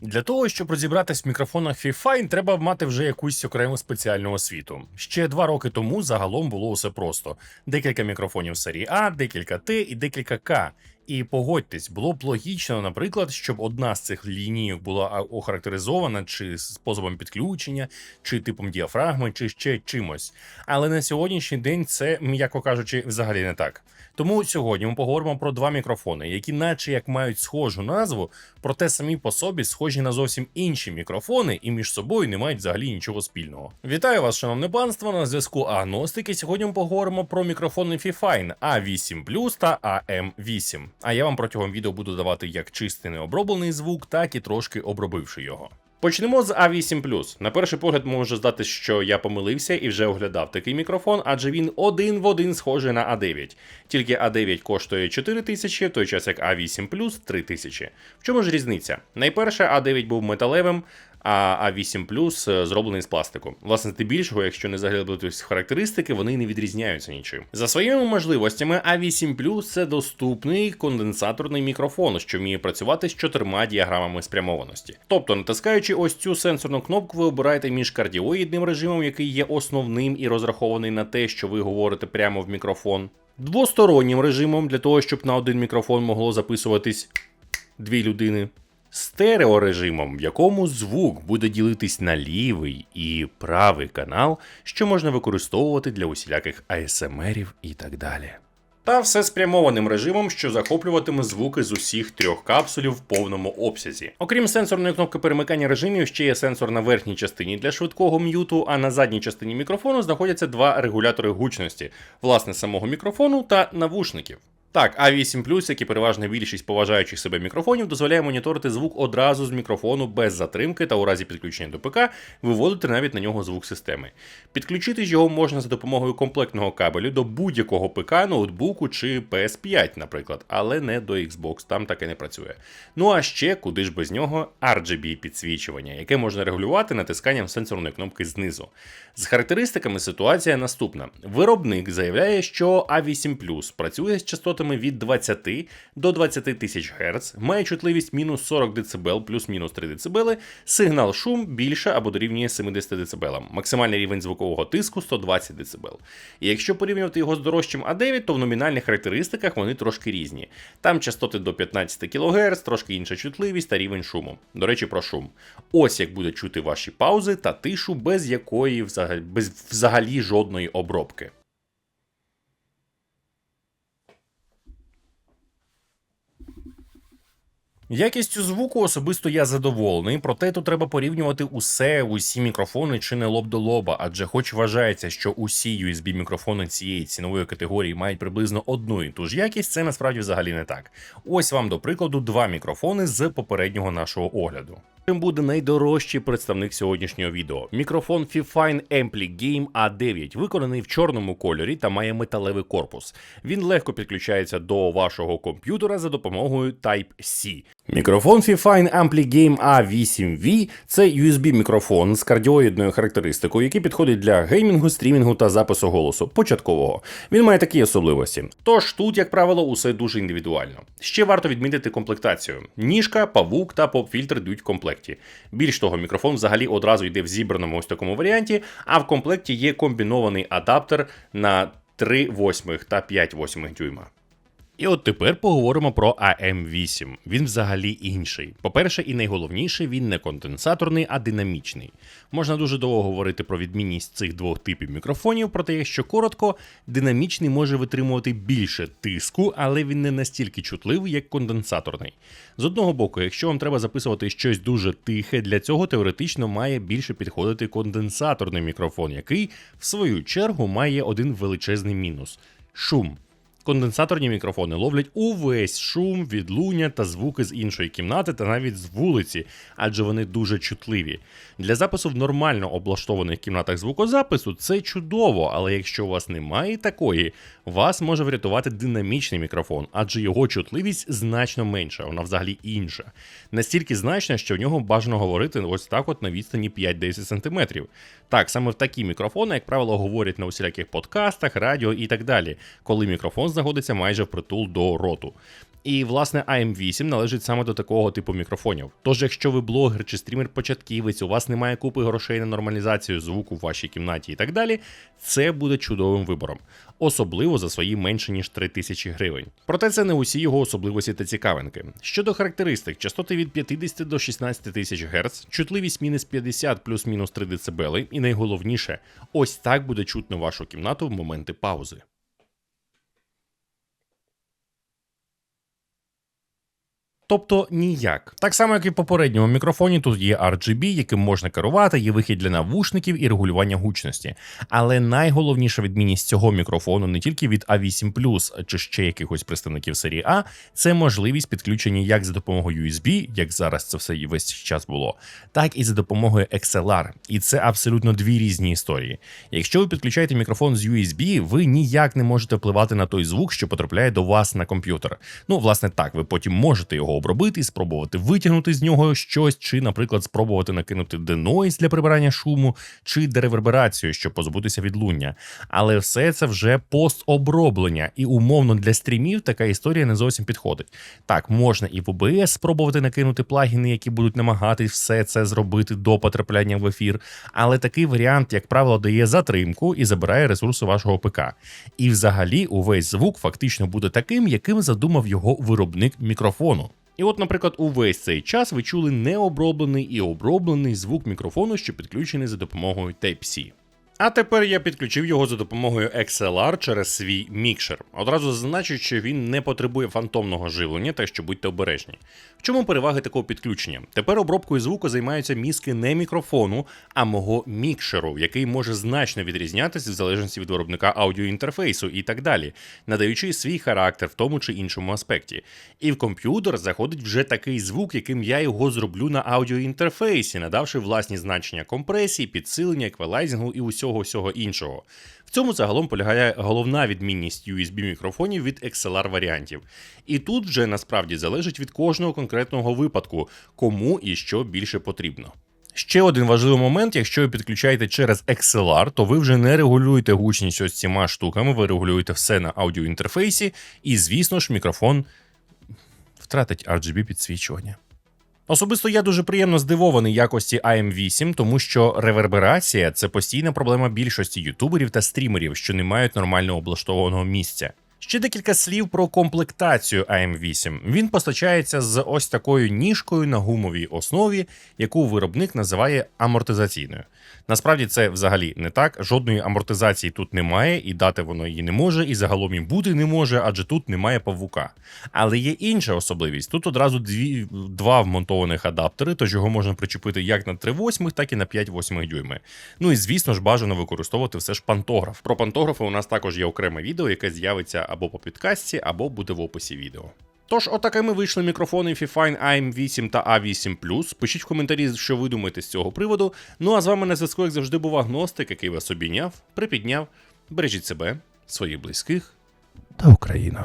Для того, щоб розібратись в мікрофонах FIFINE, треба мати вже якусь окрему спеціальну освіту. Ще два роки тому загалом було усе просто: декілька мікрофонів серії А, декілька Т і декілька К. І погодьтесь, було б логічно, наприклад, щоб одна з цих лінійок була охарактеризована чи способом підключення, чи типом діафрагми, чи ще чимось. Але на сьогоднішній день це, м'яко кажучи, взагалі не так. Тому сьогодні ми поговоримо про два мікрофони, які, наче як мають схожу назву, проте самі по собі схожі на зовсім інші мікрофони і між собою не мають взагалі нічого спільного. Вітаю вас, шановне панство, на зв'язку Агностики. Сьогодні ми поговоримо про мікрофони FIFINE A8 та AM8. А я вам протягом відео буду давати як чистий необроблений звук, так і трошки обробивши його. Почнемо з A8 На перший погляд може здати, що я помилився і вже оглядав такий мікрофон, адже він один в один схожий на A9. Тільки A9 коштує 4 тисячі, в той час як A8 3 тисячі. В чому ж різниця? Найперше, A9 був металевим, а A8 Plus е, зроблений з пластику. Власне, здебільшого, якщо не заглядатись в характеристики, вони не відрізняються нічим. За своїми можливостями, A8 Plus це доступний конденсаторний мікрофон, що вміє працювати з чотирма діаграмами спрямованості. Тобто, натискаючи ось цю сенсорну кнопку, ви обираєте між кардіоїдним режимом, який є основним і розрахований на те, що ви говорите прямо в мікрофон. Двостороннім режимом для того, щоб на один мікрофон могло записуватись дві людини стереорежимом, в якому звук буде ділитись на лівий і правий канал, що можна використовувати для усіляких АСМРів і так далі. Та все спрямованим режимом, що захоплюватиме звуки з усіх трьох капсулів в повному обсязі. Окрім сенсорної кнопки перемикання режимів, ще є сенсор на верхній частині для швидкого м'юту, а на задній частині мікрофону знаходяться два регулятори гучності, власне самого мікрофону та навушників. Так, A8 як і переважна більшість поважаючих себе мікрофонів, дозволяє моніторити звук одразу з мікрофону без затримки та у разі підключення до ПК виводити навіть на нього звук системи. Підключити його можна за допомогою комплектного кабелю до будь-якого ПК, ноутбуку чи PS5, наприклад, але не до Xbox, там таке не працює. Ну а ще, куди ж без нього, RGB підсвічування, яке можна регулювати натисканням сенсорної кнопки знизу. З характеристиками ситуація наступна: виробник заявляє, що A8 працює з частотами частотами від 20 до 20 тисяч Гц, має чутливість мінус 40 дБ плюс-мінус 3 дБ, сигнал шум більше або дорівнює 70 дБ, максимальний рівень звукового тиску 120 дБ. І якщо порівнювати його з дорожчим А9, то в номінальних характеристиках вони трошки різні. Там частоти до 15 кГц, трошки інша чутливість та рівень шуму. До речі, про шум. Ось як буде чути ваші паузи та тишу, без якої взагалі, без взагалі жодної обробки. Якістю звуку особисто я задоволений, проте тут треба порівнювати усе, усі мікрофони чи не лоб до лоба, адже хоч вважається, що усі USB мікрофони цієї цінової категорії мають приблизно одну і ту ж якість, це насправді взагалі не так. Ось вам до прикладу два мікрофони з попереднього нашого огляду. Цим буде найдорожчий представник сьогоднішнього відео. Мікрофон Fifine Ampli Game A9, виконаний в чорному кольорі та має металевий корпус. Він легко підключається до вашого комп'ютера за допомогою Type-C. Мікрофон Fifine Ampli Game A8V це USB-мікрофон з кардіоїдною характеристикою, який підходить для геймінгу, стрімінгу та запису голосу початкового. Він має такі особливості. Тож тут, як правило, усе дуже індивідуально. Ще варто відмітити комплектацію: ніжка, павук та поп-фільтр йдуть в комплекті. Більш того, мікрофон взагалі одразу йде в зібраному ось такому варіанті, а в комплекті є комбінований адаптер на 3 восьмих та 5 восьмих дюйма. І от тепер поговоримо про АМ8. Він взагалі інший. По-перше, і найголовніше, він не конденсаторний, а динамічний. Можна дуже довго говорити про відмінність цих двох типів мікрофонів, проте, якщо коротко, динамічний може витримувати більше тиску, але він не настільки чутливий, як конденсаторний. З одного боку, якщо вам треба записувати щось дуже тихе, для цього теоретично має більше підходити конденсаторний мікрофон, який, в свою чергу, має один величезний мінус шум. Конденсаторні мікрофони ловлять увесь шум, відлуння та звуки з іншої кімнати та навіть з вулиці, адже вони дуже чутливі. Для запису в нормально облаштованих кімнатах звукозапису це чудово, але якщо у вас немає такої, вас може врятувати динамічний мікрофон, адже його чутливість значно менша, вона взагалі інша. Настільки значна, що в нього бажано говорити ось так от на відстані 5-10 см. Так, саме в такі мікрофони, як правило, говорять на усіляких подкастах, радіо і так далі, коли мікрофон знаходиться майже впритул до роту. І власне AM8 належить саме до такого типу мікрофонів. Тож, якщо ви блогер чи стрімер-початківець, у вас немає купи грошей на нормалізацію звуку в вашій кімнаті і так далі, це буде чудовим вибором, особливо за свої менше ніж 3000 гривень. Проте це не усі його особливості та цікавинки. Щодо характеристик, частоти від 50 до 16 тисяч Гц, чутливість мінус 50 плюс-мінус 3 дБ, і найголовніше, ось так буде чутно вашу кімнату в моменти паузи. Тобто ніяк. Так само, як і в попередньому мікрофоні, тут є RGB, яким можна керувати, є вихід для навушників і регулювання гучності. Але найголовніша відмінність цього мікрофону не тільки від A8 чи ще якихось представників серії А, це можливість підключення як за допомогою USB, як зараз це все і весь час було, так і за допомогою XLR. І це абсолютно дві різні історії. Якщо ви підключаєте мікрофон з USB, ви ніяк не можете впливати на той звук, що потрапляє до вас на комп'ютер. Ну, власне, так, ви потім можете його обробити, спробувати витягнути з нього щось, чи, наприклад, спробувати накинути денойз для прибирання шуму, чи дереверберацію, щоб позбутися відлуння. Але все це вже постоброблення, і умовно для стрімів така історія не зовсім підходить. Так, можна і в OBS спробувати накинути плагіни, які будуть намагатись все це зробити до потрапляння в ефір, але такий варіант, як правило, дає затримку і забирає ресурси вашого ПК. І взагалі увесь звук фактично буде таким, яким задумав його виробник мікрофону. І от, наприклад, увесь цей час ви чули необроблений і оброблений звук мікрофону, що підключений за допомогою Type-C. А тепер я підключив його за допомогою XLR через свій мікшер. Одразу зазначу, що він не потребує фантомного живлення, так що будьте обережні. В чому переваги такого підключення? Тепер обробкою звуку займаються мізки не мікрофону, а мого мікшеру, який може значно відрізнятися в залежності від виробника аудіоінтерфейсу і так далі, надаючи свій характер в тому чи іншому аспекті. І в комп'ютер заходить вже такий звук, яким я його зроблю на аудіоінтерфейсі, надавши власні значення компресії, підсилення, еквалайзингу і усього всього іншого. В цьому загалом полягає головна відмінність USB мікрофонів від XLR варіантів. І тут вже насправді залежить від кожного конкретного випадку, кому і що більше потрібно. Ще один важливий момент: якщо ви підключаєте через XLR, то ви вже не регулюєте гучність ось цими штуками, ви регулюєте все на аудіоінтерфейсі, і, звісно ж, мікрофон втратить RGB підсвічування. Особисто я дуже приємно здивований якості AM8, тому що реверберація це постійна проблема більшості ютуберів та стрімерів, що не мають нормально облаштованого місця. Ще декілька слів про комплектацію AM8. Він постачається з ось такою ніжкою на гумовій основі, яку виробник називає амортизаційною. Насправді це взагалі не так. Жодної амортизації тут немає, і дати воно її не може, і загалом і бути не може, адже тут немає павука. Але є інша особливість: тут одразу дві, два вмонтованих адаптери, тож його можна причепити як на 3,8, так і на 5,8 дюйми. Ну і звісно ж бажано використовувати все ж пантограф. Про пантографи у нас також є окреме відео, яке з'явиться або по підкасті, або буде в описі відео. Тож, отакими вийшли мікрофони Fifine AM8 та A8 Пишіть в коментарі, що ви думаєте з цього приводу. Ну а з вами на зв'язку, як завжди, був агностик, який вас обійняв, припідняв. Бережіть себе, своїх близьких та Україну.